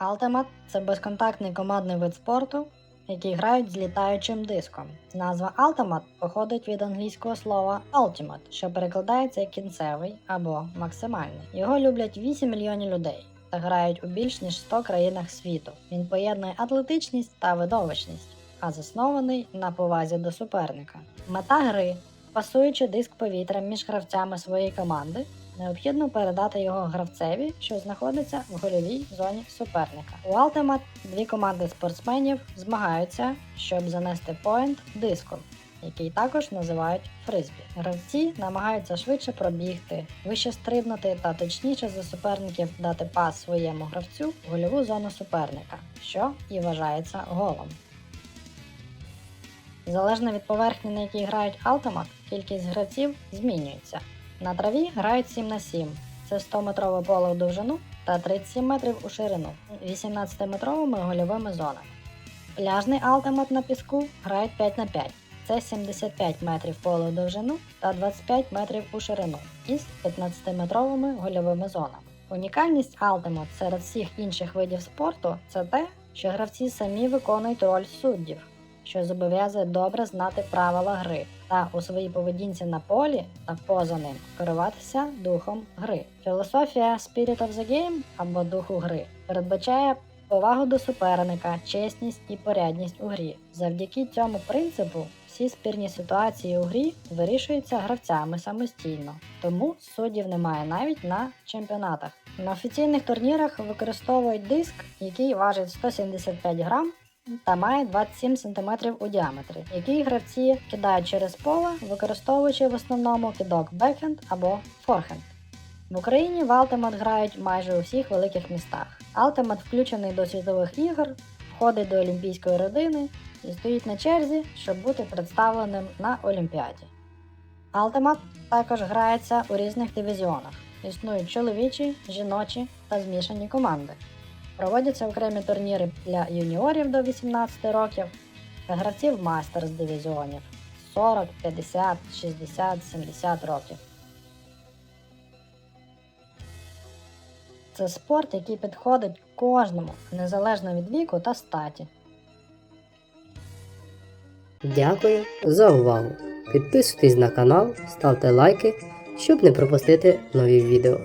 Ultimate – це безконтактний командний вид спорту, який грають з літаючим диском. Назва Ultimate походить від англійського слова Ultimate, що перекладається як кінцевий або максимальний. Його люблять 8 мільйонів людей та грають у більш ніж 100 країнах світу. Він поєднує атлетичність та видовищність, а заснований на повазі до суперника. Мета гри пасуючи диск повітря між гравцями своєї команди, необхідно передати його гравцеві, що знаходиться в гольовій зоні суперника. У Ultimate дві команди спортсменів змагаються, щоб занести поінт диском, який також називають фризбі. Гравці намагаються швидше пробігти, вище стрибнути та точніше за суперників дати пас своєму гравцю в гольову зону суперника, що і вважається голом. Залежно від поверхні, на якій грають Ultimate, кількість гравців змінюється. На траві грають 7 на 7. Це 100-метрове поле в довжину та 37 метрів у ширину, 18-метровими гольовими зонами. Пляжний Ultimate на піску грають 5 на 5. Це 75 метрів поле в довжину та 25 метрів у ширину із 15-метровими гольовими зонами. Унікальність Ultimate серед всіх інших видів спорту це те, що гравці самі виконують роль суддів що зобов'язує добре знати правила гри та у своїй поведінці на полі та поза ним керуватися духом гри. Філософія Spirit of the Game або духу гри передбачає повагу до суперника, чесність і порядність у грі. Завдяки цьому принципу всі спірні ситуації у грі вирішуються гравцями самостійно, тому суддів немає навіть на чемпіонатах. На офіційних турнірах використовують диск, який важить 175 грам та має 27 см у діаметрі, який гравці кидають через поле, використовуючи в основному кидок бекхенд або форхенд. В Україні в Ultimate грають майже у всіх великих містах. Ultimate включений до світових ігор, входить до олімпійської родини і стоїть на черзі, щоб бути представленим на Олімпіаді. Ultimate також грається у різних дивізіонах. Існують чоловічі, жіночі та змішані команди. Проводяться окремі турніри для юніорів до 18 років та гравців мастерс дивізіонів 40, 50, 60, 70 років. Це спорт, який підходить кожному, незалежно від віку та статі. Дякую за увагу. Підписуйтесь на канал, ставте лайки, щоб не пропустити нові відео.